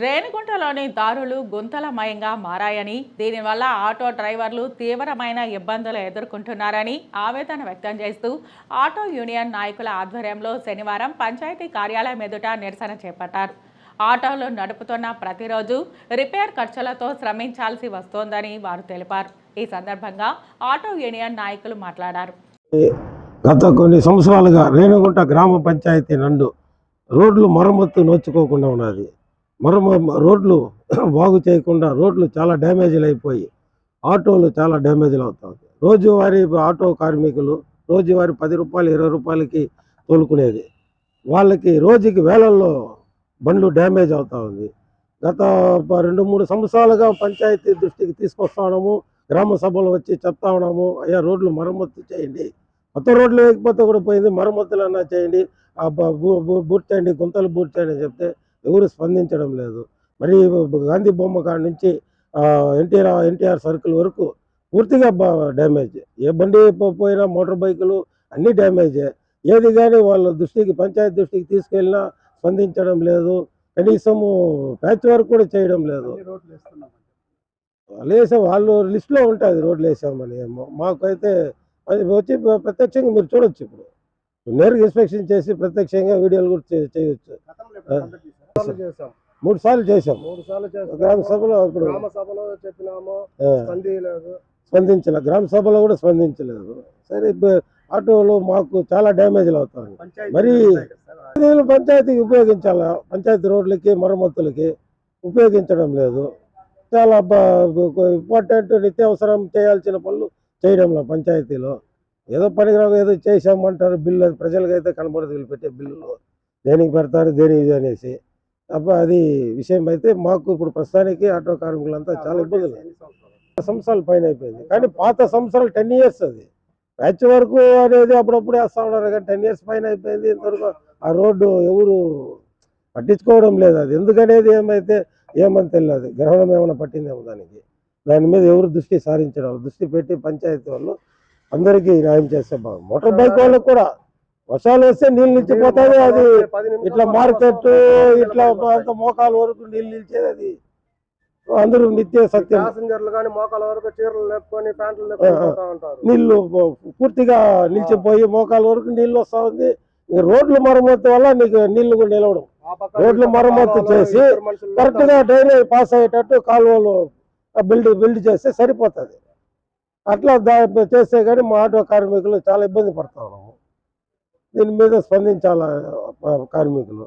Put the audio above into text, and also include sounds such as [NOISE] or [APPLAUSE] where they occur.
రేణిగుంటలోని దారులు గుంతలమయంగా మారాయని దీనివల్ల ఆటో డ్రైవర్లు తీవ్రమైన ఇబ్బందులు ఎదుర్కొంటున్నారని ఆవేదన వ్యక్తం చేస్తూ ఆటో యూనియన్ నాయకుల ఆధ్వర్యంలో శనివారం పంచాయతీ కార్యాలయం ఎదుట నిరసన చేపట్టారు. ఆటోలు నడుపుతున్న ప్రతిరోజు రిపేర్ ఖర్చులతో శ్రమించాల్సి వస్తోందని వారు తెలిపారు. ఈ సందర్భంగా ఆటో యూనియన్ నాయకులు మాట్లాడారు. గత కొన్ని సంవత్సరాలుగా రేణుగుంట గ్రామ పంచాయతీ నందు రోడ్లు మరమ్మత్తు నోచుకోకుండా ఉన్నది. మరో రోడ్లు [CLEARS THROAT] బాగు చేయకుండా రోడ్లు చాలా డ్యామేజీలు అయిపోయి ఆటోలు చాలా డ్యామేజీలు అవుతాయి రోజువారీ ఆటో కార్మికులు రోజువారీ పది రూపాయలు ఇరవై రూపాయలకి తోలుకునేది. వాళ్ళకి రోజుకి వేలల్లో బండ్లు డ్యామేజ్ అవుతా ఉంది. గత రెండు మూడు సంవత్సరాలుగా పంచాయతీ దృష్టికి తీసుకొస్తా గ్రామ సభలు వచ్చి చెప్తా ఉన్నాము. అయ్యా రోడ్లు మరమ్మత్తు చేయండి. కొత్త రోడ్లు వేయకపోతే కూడా పోయింది మరమ్మతులు అన్నా చేయండి. ఆ బూట్ చేయండి గుంతలు బూట్ చేయండి చెప్తే ఎవరు స్పందించడం లేదు. మరి గాంధీ బొమ్మ కాడ నుంచి ఎన్టీఆర్ ఎన్టీఆర్ సర్కిల్ వరకు పూర్తిగా బ- డ్యామేజ్. ఏ బండి పోయినా మోటార్ బైకులు అన్నీ డ్యామేజే. ఏది కానీ వాళ్ళ దృష్టికి పంచాయతీ దృష్టికి తీసుకెళ్ళినా స్పందించడం లేదు. కనీసము ప్యాచ్ వర్క్ కూడా చేయడం లేదు. వాళ్ళు వేసాం వాళ్ళు లిస్ట్లో ఉంటుంది రోడ్లు వేసామని మా- మాకైతే అది వచ్చి ప్ర- ప్రత్యక్షంగా మీరు చూడొచ్చు ఇప్పుడు. నేరుగా ఇన్స్పెక్షన్ చేసి ప్రత్యక్షంగా వీడియోలు కూడా చేయొచ్చు. చేశాం. మూడు సార్లు చేసాం మూడు సార్లు చేశాం. గ్రామ సభలో ఇప్పుడు గ్రామ సభలో చెప్పినాము స్పందించలేదు స్పందించలే. గ్రామ సభలో కూడా స్పందించలేదు. సరే ఆటోలు మాకు చాలా డ్యామేజ్లు అవుతాయి మరి- పంచాయతీకి ఉపయోగించాలా? పంచాయతీ రోడ్లకి మరమ్మతులకి ఉపయోగించడం లేదు. చాలా ఇంపార్టెంట్ నిత్యావసరం చేయాల్సిన పనులు చేయడంలో పంచాయతీలో. ఏదో పనికిరాక ఏదో చేసామంటారు బిల్లు ప్రజలకైతే కనబడదు వీళ్ళు పెట్టే బిల్లులు. దేనికి పెడతారు దేనికి ఇది అనేసి. తప్ప అది విషయం అయితే మాకు ఇప్పుడు ప్రస్తుతానికి ఆటో కార్మికులంతా చాలా ఇబ్బందులు. సంవత్సరాలు? సంవత్సరాల పైన అయిపోయింది. కానీ పాత సంవత్సరాలు టెన్ ఇయర్స్ అది. ప్యాచ్ వరకు అనేది అప్పుడప్పుడు వేస్తా ఉన్నారు కానీ టెన్ ఇయర్స్ పైన అయిపోయింది. ఇంతవరకు ఆ రోడ్డు ఎవరు పట్టించుకోవడం లేదు అది. ఎందుకనేది ఏమైతే ఏమని తెలియదు. గ్రహణం ఏమైనా పట్టిందేమో దానికి. దాని మీద ఎవరు దృష్టి సారించడం దృష్టి పెట్టి పంచాయతీ వాళ్ళు అందరికీ న్యాయం చేస్తే బాగుంది మోటార్ బైక్ వాళ్ళకు కూడా వర్షాలు వస్తే నీళ్ళు నిలిచిపోతుంది అది ఇట్లా మార్కెట్ ఇట్లా అంత మోకాల వరకు నీళ్ళు నిలిచేది అది. అందరూ నిత్య సత్యం. మోకాల వరకు చీరలు లేపుకొని ప్యాంట్లు నీళ్ళు పూర్తిగా నిలిచిపోయి మోకాల వరకు నీళ్ళు వస్తా ఉంది. రోడ్లు మరమ్మతు వల్ల నీకు నీళ్ళు కూడా నిలవడం. రోడ్లు మరమ్మతు చేసి కరెక్ట్గా డ్రైనేజ్ పాస్ అయ్యేటట్టు కాలువలు బిల్డ్ బిల్డ్ చేస్తే సరిపోతుంది. అట్లా చేస్తే కానీ మా ఆటో కార్మికులు చాలా ఇబ్బంది పడతా ఉన్నాము దీని మీద స్పందించాల కార్మికులు?